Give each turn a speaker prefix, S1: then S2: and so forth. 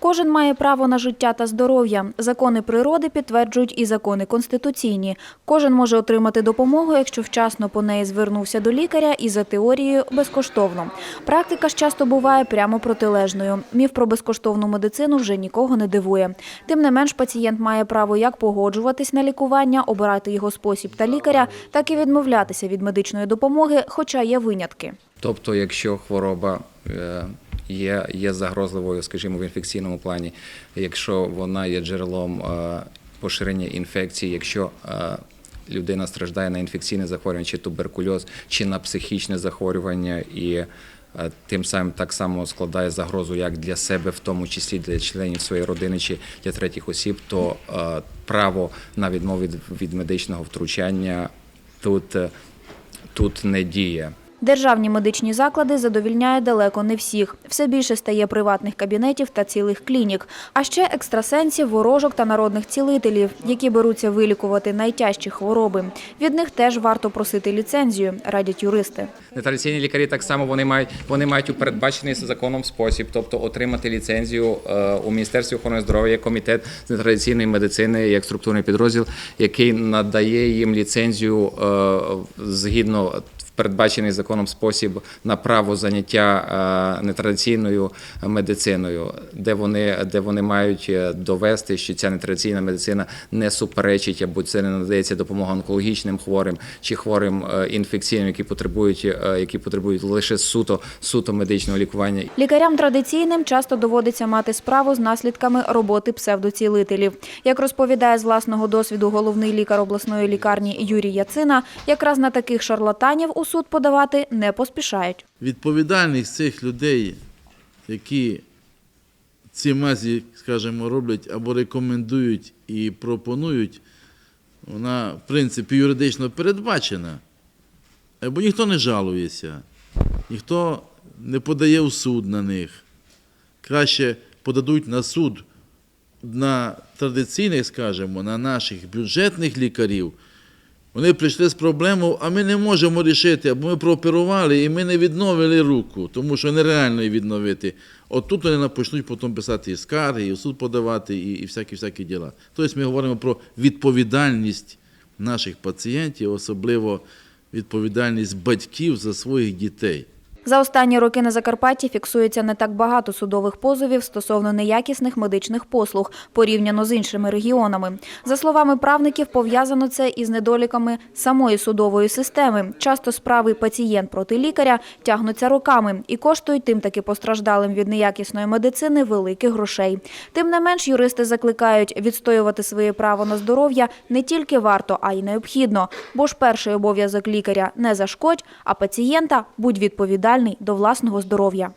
S1: Кожен має право на життя та здоров'я. Закони природи підтверджують і закони конституційні. Кожен може отримати допомогу, якщо вчасно по неї звернувся до лікаря і за теорією безкоштовно. Практика ж часто буває прямо протилежною. Міф про безкоштовну медицину вже нікого не дивує. Тим не менш, пацієнт має право як погоджуватись на лікування, обирати його спосіб та лікаря, так і відмовлятися від медичної допомоги, хоча є винятки.
S2: Тобто, якщо хвороба е, є, є загрозливою, скажімо, в інфекційному плані, якщо вона є джерелом е, поширення інфекції, якщо е, людина страждає на інфекційне захворювання, чи туберкульоз, чи на психічне захворювання і е, Тим самим так само складає загрозу як для себе, в тому числі для членів своєї родини чи для третіх осіб, то право на відмову від, медичного втручання тут, тут не діє.
S1: Державні медичні заклади задовільняє далеко не всіх. Все більше стає приватних кабінетів та цілих клінік. А ще екстрасенсів, ворожок та народних цілителів, які беруться вилікувати найтяжчі хвороби. Від них теж варто просити ліцензію, радять юристи.
S2: Нетрадиційні лікарі так само вони мають вони мають у передбачений законом спосіб, тобто отримати ліцензію е, у міністерстві охорони здоров'я комітет з нетрадиційної медицини як структурний підрозділ, який надає їм ліцензію е, згідно передбачений законом спосіб на право заняття е, нетрадиційною медициною, де вони, де вони мають е, довести, що ця нетрадиційна медицина не суперечить або це не надається допомога онкологічним хворим чи хворим е, інфекційним, які потребують, які потребують лише суто, суто медичного лікування.
S1: Лікарям традиційним часто доводиться мати справу з наслідками роботи псевдоцілителів. Як розповідає з власного досвіду головний лікар обласної лікарні Юрій Яцина, якраз на таких шарлатанів у суд подавати не поспішають.
S3: відповідальність цих людей, які ці мазі, скажімо, роблять або рекомендують і пропонують, вона, в принципі, юридично передбачена. Бо ніхто не жалується, ніхто не подає в суд на них. Краще подадуть на суд на традиційних, скажімо, на наших бюджетних лікарів. Вони прийшли з проблемою, а ми не можемо рішити, або ми прооперували і ми не відновили руку, тому що нереально її відновити. От тут вони почнуть потім писати і скарги, і в суд подавати, і, і всякі всякі діла. Тобто ми говоримо про відповідальність наших пацієнтів, особливо відповідальність батьків за своїх дітей.
S1: За останні роки на Закарпатті фіксується не так багато судових позовів стосовно неякісних медичних послуг порівняно з іншими регіонами. За словами правників, пов'язано це із недоліками самої судової системи. Часто справи пацієнт проти лікаря тягнуться роками і коштують тим таки постраждалим від неякісної медицини великих грошей. Тим не менш, юристи закликають відстоювати своє право на здоров'я не тільки варто, а й необхідно. Бо ж перший обов'язок лікаря не зашкодь, а пацієнта будь відповідальний до власного здоров'я.